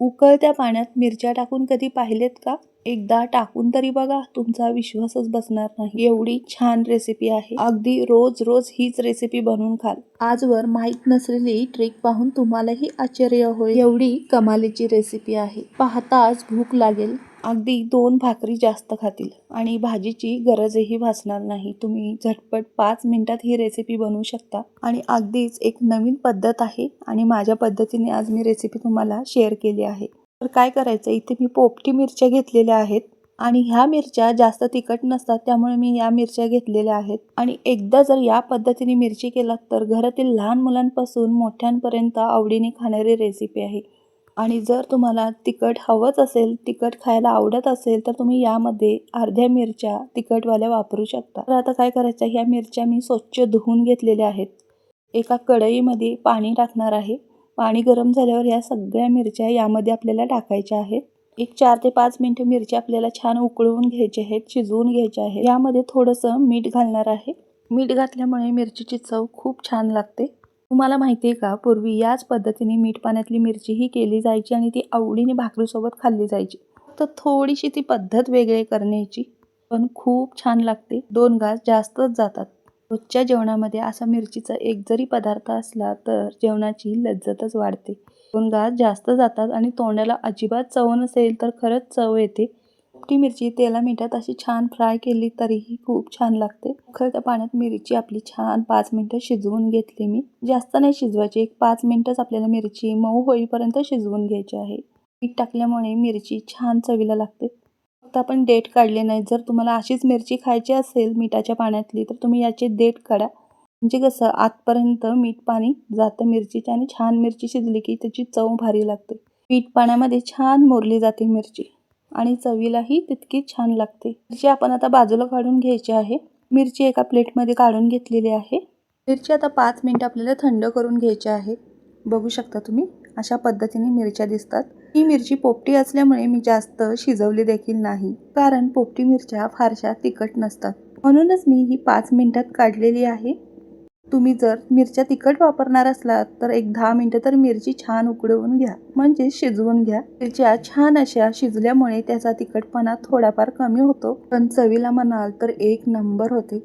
उकळत्या पाण्यात मिरच्या टाकून कधी पाहिलेत का? एकदा टाकून तरी बघा तुमचा विश्वासच बसणार नाही. एवढी छान रेसिपी आहे. अगदी रोज रोज हीच रेसिपी बनवून खाल. आजवर माहीत नसलेली ट्रिक पाहून तुम्हालाही आश्चर्य होईल. एवढी कमालीची रेसिपी आहे. पाहताच भूक लागेल. अगदी दोन भाकरी जास्त खातील आणि भाजीची गरजही भासणार नाही. तुम्ही झटपट पाच मिनटात ही रेसिपी बनवू शकता. आणि अगदीच एक नवीन पद्धत आहे आणि माझ्या पद्धतीने आज मी रेसिपी तुम्हाला शेअर केली आहे. तर काय करायचं? इथे मी पोपटी मिरच्या घेतलेल्या आहेत आणि ह्या मिरच्या जास्त तिखट नसतात त्यामुळे मी या मिरच्या घेतलेल्या आहेत. आणि एकदा जर या पद्धतीने मिरची केलात तर घरातील लहान मुलांपासून मोठ्यांपर्यंत आवडीने खाणारी रेसिपी आहे. आणि जर तुम्हाला तिखट हवंच असेल तिखट खायला आवडत असेल तर तुम्ही यामध्ये अर्ध्या मिरच्या तिखटवाल्या वापरू शकता. तर आता काय करायचं ह्या मिरच्या मी स्वच्छ धुवून घेतलेल्या आहेत. एका कढईमध्ये पाणी टाकणार आहे. पाणी गरम झाल्यावर या सगळ्या मिरच्या यामध्ये आपल्याला टाकायच्या आहेत. एक चार ते पाच मिनिटं मिरच्या आपल्याला छान उकळवून घ्यायची आहेत शिजवून घ्यायचे आहे यामध्ये थोडंसं मीठ घालणार आहे. मीठ घातल्यामुळे मिरचीची चव खूप छान लागते. तुम्हाला माहिती आहे का? पूर्वी याच पद्धतीने मीठ पाण्यातली मिरची ही केली जायची आणि ती आवडीने भाकरीसोबत खाल्ली जायची. तर थोडीशी ती पद्धत वेगळी करण्याची पण खूप छान लागते. दोन घास जास्तच जातात. रोजच्या जेवणामध्ये असा मिरचीचा एक जरी पदार्थ असला तर जेवणाची लज्जतच वाढते. दोन घास जास्त जातात आणि तोंडाला अजिबात चव नसेल तर खरंच चव येते. ती मिरची तेला मिठात अशी छान फ्राय केली तरीही खूप छान लागते. उकळत्या पाण्यात मिरची आपली छान पाच मिनटं शिजवून घेतली मी. जास्त नाही शिजवायची एक पाच मिनटंच आपल्याला मिरची मऊ होईपर्यंत शिजवून घ्यायची आहे. मीठ टाकल्यामुळे मिरची छान चवीला लागते. फक्त आपण डेट काढले नाही. जर तुम्हाला अशीच मिरची खायची असेल मिठाच्या पाण्यातली तर तुम्ही याचे देठ काढा. म्हणजे कसं आतपर्यंत मीठ पाणी जातं मिरचीच्या आणि छान मिरची शिजली की त्याची चव भारी लागते. मीठ पाण्यामध्ये छान मोरली जाते मिरची. आणि चवीलाही तितकी छान लागते. मिरची आपण आता बाजूला काढून घ्यायची आहे. मिरची एका प्लेटमध्ये काढून घेतलेली आहे. मिरची आता पाच मिनटं आपल्याला थंड करून घ्यायची आहे. बघू शकता तुम्ही अशा पद्धतीने मिरच्या दिसतात. ही मिरची पोपटी असल्यामुळे मी जास्त शिजवली देखील नाही कारण पोपटी मिरच्या फारशा तिखट नसतात. म्हणूनच मी ही पाच मिनिटात काढलेली आहे. तुम्ही जर मिरच्या तिखट वापरणार असलात तर एक दहा मिनटं तर मिरची छान उकडवून घ्या. म्हणजे शिजवून घ्या. मिरच्या छान अशा शिजल्यामुळे त्याचा तिखटपणा थोडाफार कमी होतो. पण चवीला म्हणाल तर एक नंबर होते.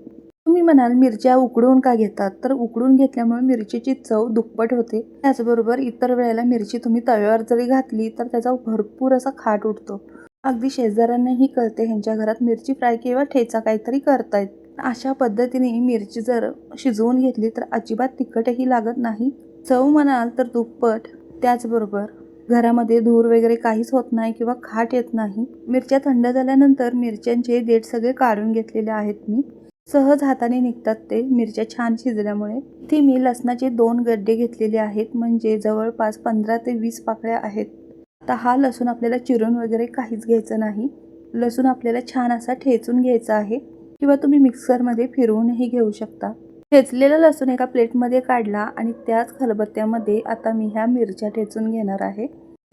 तुम्ही म्हणाल मिरच्या उकडून का घेतात? तर उकडून घेतल्यामुळे मिरचीची चव दुप्पट होते. त्याचबरोबर इतर वेळेला मिरची तुम्ही तव्यावर जरी घातली तर त्याचा भरपूर असा खाट उठतो अगदी शेजाऱ्यांनाही कळते ह्यांच्या घरात मिरची फ्राय किंवा ठेचा काहीतरी करतायत. अशा पद्धतीने मिरची जर शिजवून घेतली तर अजिबात तिखटही लागत नाही. चव म्हणाल तर दुप्पट. त्याचबरोबर घरामध्ये धूर वगैरे काहीच होत नाही किंवा खाट येत नाही. मिरच्या थंड झाल्यानंतर मिरच्यांचे देठ सगळे काढून घेतलेले आहेत मी. सहज हाताने निघतात ते. मिरच्या छान शिजल्यामुळे. ती मी लसणाचे दोन गड्डे घेतलेले आहेत. म्हणजे जवळपास पंधरा ते वीस पाकळ्या आहेत. आता हा लसूण आपल्याला चिरून वगैरे काहीच घ्यायचं नाही. लसूण आपल्याला छान असा ठेचून घ्यायचा आहे. किंवा तुम्ही मिक्सरमध्ये फिरवूनही घेऊ शकता. ठेचलेला लसूण एका प्लेटमध्ये काढला आणि त्याच खलबत्त्यामध्ये आता मी ह्या मिरच्या ठेचून घेणार आहे.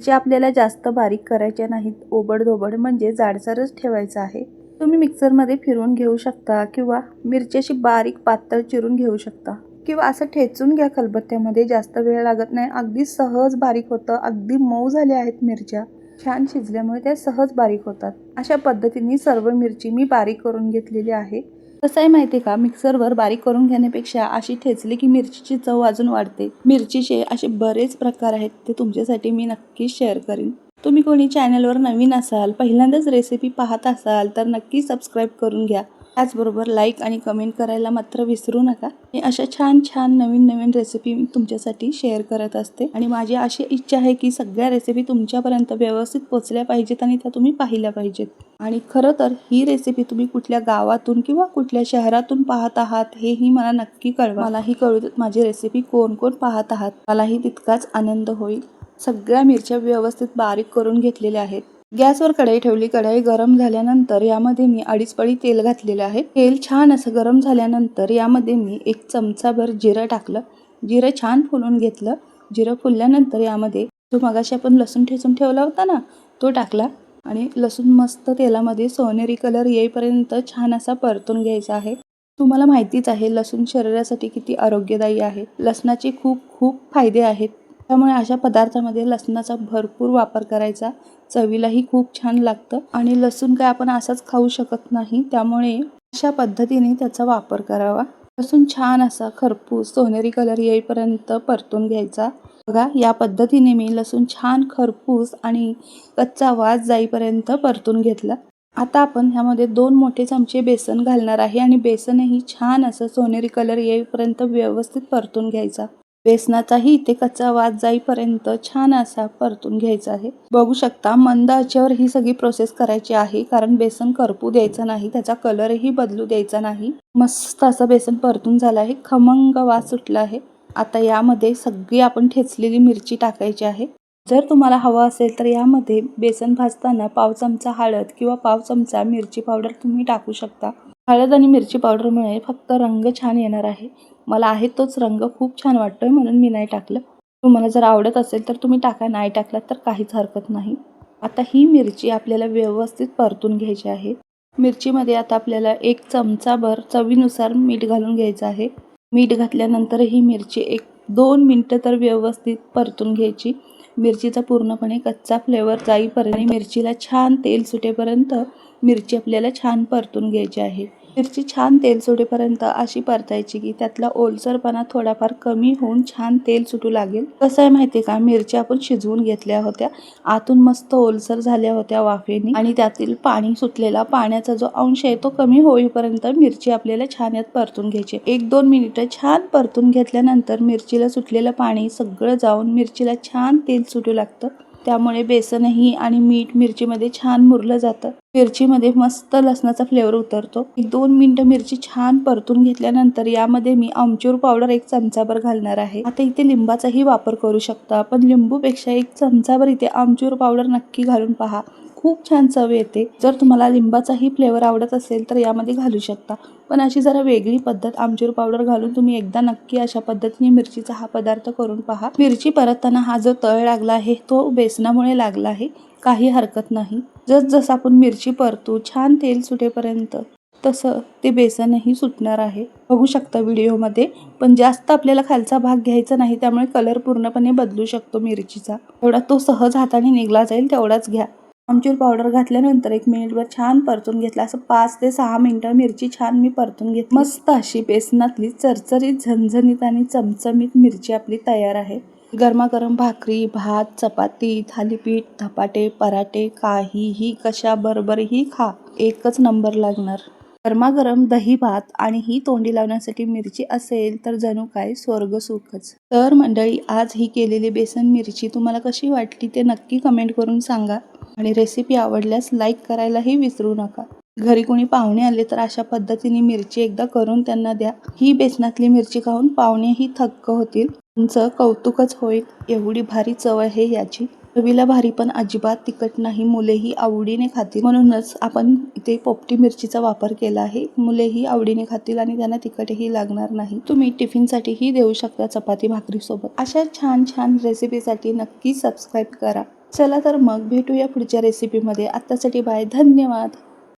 जे आपल्याला जास्त बारीक करायच्या नाहीत ओबडधोबड म्हणजे जाडसरच ठेवायचं आहे. तुम्ही मिक्सरमध्ये फिरवून घेऊ शकता किंवा मिरच्याशी बारीक पातळ चिरून घेऊ शकता. किंवा असं ठेचून घ्या खलबत्त्यामध्ये जास्त वेळ लागत नाही. अगदी सहज बारीक होतं. अगदी मऊ झाल्या आहेत मिरच्या. छान शिजल्यामुळे त्या सहज बारीक होतात. अशा पद्धतीने सर्व मिरची मी बारीक करून घेतलेली आहे. कसं आहे माहिती आहे का? मिक्सरवर बारीक करून घेण्यापेक्षा अशी ठेचली की मिरचीची चव अजून वाढते. मिरचीचे असे बरेच प्रकार आहेत ते तुमच्यासाठी मी नक्कीच शेअर करीन. तुम्ही कोणी चॅनलवर नवीन असाल पहिल्यांदाच रेसिपी पाहत असाल तर नक्की सबस्क्राईब करून घ्या. त्याचबरोबर लाईक आणि कमेंट करायला मात्र विसरू नका. मी अशा छान छान नवीन नवीन रेसिपी मी तुमच्यासाठी शेअर करत असते. आणि माझी अशी इच्छा आहे की सगळ्या रेसिपी तुमच्यापर्यंत व्यवस्थित पोचल्या पाहिजेत आणि त्या तुम्ही पाहिल्या पाहिजेत. आणि खरं तर ही रेसिपी तुम्ही कुठल्या गावातून किंवा कुठल्या शहरातून पाहत आहात हेही मला नक्की कळवा. मलाही कळू देत माझी रेसिपी कोण कोण पाहत आहात. मलाही तितकाच आनंद होईल. सगळ्या मिरच्या व्यवस्थित बारीक करून घेतलेल्या आहेत. गॅसवर कढाई ठेवली. कढाई गरम झाल्यानंतर यामध्ये मी अडीच पळी तेल घातलेलं आहे. तेल छान असं गरम झाल्यानंतर यामध्ये मी एक चमचाभर जिरं टाकलं. जिरं छान फुलून घेतलं. जिरं फुलल्यानंतर यामध्ये जो मगाशी आपण लसूण ठेचून ठेवला होता ना तो टाकला. आणि लसूण मस्त तेलामध्ये सोनेरी कलर येईपर्यंत छान असा परतून घ्यायचा आहे. तुम्हाला माहितीच आहे लसूण शरीरासाठी किती आरोग्यदायी आहे. लसणाचे खूप खूप फायदे आहेत. त्यामुळे अशा पदार्थामध्ये लसणाचा भरपूर वापर करायचा. चवीलाही खूप छान लागतं. आणि लसूण काय आपण असाच खाऊ शकत नाही. त्यामुळे अशा पद्धतीने त्याचा वापर करावा. लसूण छान असा खरपूस सोनेरी कलर येईपर्यंत परतून घ्यायचा. बघा या पद्धतीने मी लसूण छान खरपूस आणि कच्चा वास जाईपर्यंत परतून घेतला. आता आपण ह्यामध्ये दोन मोठे चमचे बेसन घालणार आहे आणि बेसनही छान असं सोनेरी कलर येईपर्यंत व्यवस्थित परतून घ्यायचा. बेसनाचाही इथे कच्चा वास जाईपर्यंत छान असा परतून घ्यायचा आहे. बघू शकता मंद आचेवर ही सगळी प्रोसेस करायची आहे कारण बेसन करपू द्यायचं नाही त्याचा कलरही बदलू द्यायचा नाही. मस्त असं बेसन परतून झालं आहे खमंग वास सुटला आहे. आता यामध्ये सगळी आपण ठेचलेली मिरची टाकायची आहे. जर तुम्हाला हवं असेल तर यामध्ये बेसन भाजताना पाव चमचा हळद किंवा पाव चमचा मिरची पावडर तुम्ही टाकू शकता. हळद आणि मिरची पावडरमुळे फक्त रंग छान येणार आहे. मला आहे तोच रंग खूप छान वाटतो आहे म्हणून मी नाही टाकलं. तुम्हाला जर आवडत असेल तर तुम्ही टाका नाही टाकलात तर काहीच हरकत नाही. आता ही मिरची आपल्याला व्यवस्थित परतून घ्यायची आहे. मिरचीमध्ये आता आपल्याला एक चमचाभर चवीनुसार मीठ घालून घ्यायचं आहे. मीठ घातल्यानंतर ही मिरची एक दोन मिनटं तर व्यवस्थित परतून घ्यायची. मिरचीचा पूर्णपणे कच्चा फ्लेवर जाईपर्यंत मिरचीला छान तेल सुटेपर्यंत मिरची आपल्याला छान परतून घ्यायची आहे. मिरची छान तेल सुटेपर्यंत अशी परतायची की त्यातला ओलसरपणा थोडाफार कमी होऊन छान तेल सुटू लागेल. कसं आहे माहिती का? मिरची आपण शिजवून घेतल्या होत्या. आतून मस्त ओलसर झाल्या होत्या वाफेने. आणि त्यातील पाणी सुटलेला पाण्याचा जो अंश आहे तो कमी होईपर्यंत मिरची आपल्याला छान यात परतून घ्यायची. एक दोन मिनिटं छान परतून घेतल्यानंतर मिरचीला सुटलेलं पाणी सगळं जाऊन मिरचीला छान तेल सुटू लागतं. त्यामुळे बेसनही आणि मीठ मिरचीमध्ये छान मुरलं जातं. मिरचीमध्ये मस्त लसणाचा फ्लेवर उतरतो. एक दोन मिनटं मिरची छान परतून घेतल्यानंतर यामध्ये मी आमचूर पावडर एक चमचाभर घालणार आहे. आता इथे लिंबाचाही वापर करू शकता. पण लिंबूपेक्षा एक चमचाभर इथे आमचूर पावडर नक्की घालून पहा. खूप छान चव येते. जर तुम्हाला लिंबाचाही फ्लेवर आवडत असेल तर यामध्ये घालू शकता. पण अशी जरा वेगळी पद्धत आमचूर पावडर घालून तुम्ही एकदा नक्की अशा पद्धतीने मिरचीचा हा पदार्थ करून पहा. मिरची परतताना हा जो तळ लागला आहे तो बेसनामुळे लागला आहे. काही हरकत नाही. जस जसं आपण मिरची परतू छान तेल सुटेपर्यंत तसं ते बेसनही सुटणार आहे. बघू शकता व्हिडिओमध्ये. पण जास्त आपल्याला खालचा भाग घ्यायचा नाही त्यामुळे कलर पूर्णपणे बदलू शकतो मिरचीचा. एवढा तो सहज हाताने निघला जाईल तेवढाच घ्या. आमचूर पावडर घातल्यानंतर एक मिनिटभर छान परतून घेतला. असं पाच ते सहा मिनिटं मिरची छान मी परतून घेतली. मस्त अशी बेसनातली चरचरीत झणझणीत आणि चमचमीत मिरची आपली तयार आहे. गरमागरम भाकरी भात चपाती थालीपीठ धपाटे पराठे काहीही कशा बरोबरही खा. एकच नंबर लागणार. गरमागरम दही भात आणि ही तोंडी लावण्यासाठी मिरची असेल तर जणू काय स्वर्ग सुखच. तर मंडळी आज ही केलेली बेसन मिरची तुम्हाला कशी वाटली ते नक्की कमेंट करून सांगा. आणि रेसिपी आवडल्यास लाईक करायलाही विसरू नका. घरी कोणी पाहुणे आले तर अशा पद्धतीने मिरची एकदा करून त्यांना द्या. ही बेसनातली मिरची खाऊन पाहुणेही थक्क होतील. तुमचं कौतुकच होईल. एवढी भारी चव आहे याची. चवीला भारी पण अजिबात तिखट नाही. मुलेही आवडीने खातील. म्हणूनच आपण इथे पोपटी मिरचीचा वापर केला आहे. मुलेही आवडीने खातील आणि त्यांना तिखटही लागणार नाही. तुम्ही टिफिनसाठीही देऊ शकता चपाती भाकरीसोबत अशा छान छान रेसिपीसाठी नक्की सबस्क्राईब करा. चला तर मग भेटूया पुढच्या रेसिपीमध्ये आत्तासाठी बाय धन्यवाद.